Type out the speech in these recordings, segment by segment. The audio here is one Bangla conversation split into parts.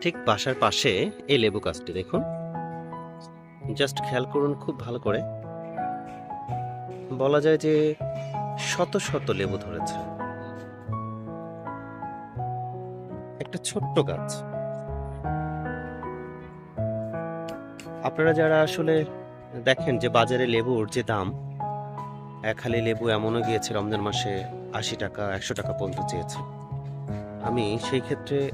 ঠিক বাসার পাশে এই লেবু গাছটি, দেখুন। জাস্ট খেয়াল করুন খুব ভালো করে। বলা যায় যে শত শত লেবু ধরেছে। একটা ছোট্ট গাছ। আপনারা যারা আসলে দেখেন যে বাজারে লেবুর যে দাম এক হালি লেবু এমনও গিয়েছে রমজান মাসে আশি টাকা, একশো টাকা পর্যন্ত চেয়েছে। আমি সেই ক্ষেত্রে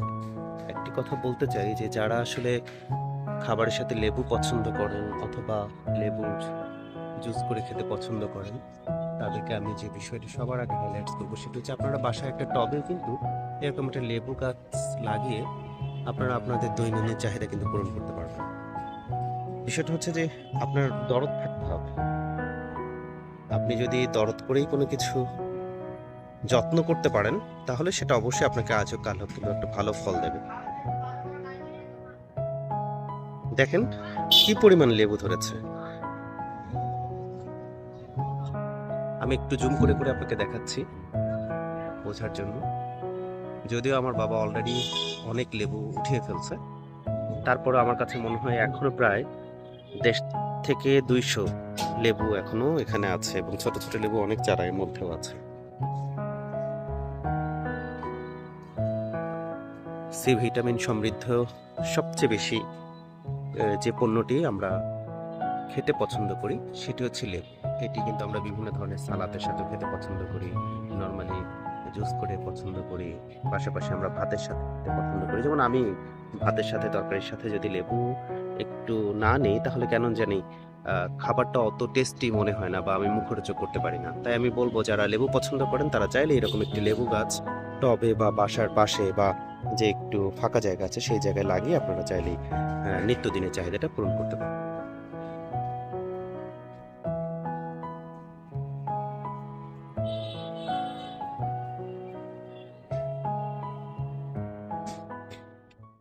কথা বলতে চাই যে যারা আসলে খাবারের সাথে লেবু পছন্দ করেন অথবা লেবুর জুস করে খেতে পছন্দ করেন, তাদেরকে আমি যে বিষয়টি সবার আগে হাইলাইটস করব সেটা হচ্ছে আপনারা বাসায় একটা টবে কিন্তু এরকম একটা লেবু গাছ লাগিয়ে আপনারা আপনাদের দৈনন্দিন চাহিদা কিন্তু পূরণ করতে পারবেন। বিষয়টা হচ্ছে যে আপনার দরদ থাকতে হবে। আপনি যদি দরদ করেই কোনো কিছু যত্ন করতে পারেন, তাহলে সেটা অবশ্যই আপনাকে আজও কাল হোক কিন্তু একটা ভালো ফল দেবে। দেখেন, কি পরিমাণ লেবু ধরেছে। আমি একটু জুম করে করে আপনাকে দেখাচ্ছি, বোঝার জন্য। যদিও আমার বাবা অলরেডি অনেক লেবু উঠিয়ে ফেলছে। তারপরে আমার কাছে মনে হয় এখনও প্রায় দেশ থেকে দুইশো লেবু এখনও এখানে আছে এবং ছোট ছোট লেবু অনেক চারা এর মধ্যেও আছে। সি ভিটামিন সমৃদ্ধ সবচেয়ে বেশি যে পণ্যটি আমরা খেতে পছন্দ করি, সেটি হচ্ছে লেবু। এটি কিন্তু আমরা বিভিন্ন ধরনের সালাদের সাথে খেতে পছন্দ করি, নর্মালি জুস করে পছন্দ করি, পাশাপাশি আমরা ভাতের সাথে পছন্দ করি। যেমন আমি ভাতের সাথে, তরকারির সাথে যদি লেবু একটু না নেই, তাহলে কেন জানি খাবারটা অত টেস্টি মনে হয় না বা আমি মুখরোচক করতে পারি না। তাই আমি বলব, যারা লেবু পছন্দ করেন, তারা চাইলে এরকম একটি লেবু গাছ টবে বা বাসার পাশে বা যে একটু ফাঁকা জায়গা আছে, সেই জায়গায় লাগিয়ে আপনারা চাইলেই নিত্যদিনের চাহিদাটা পূরণ করতে পারেন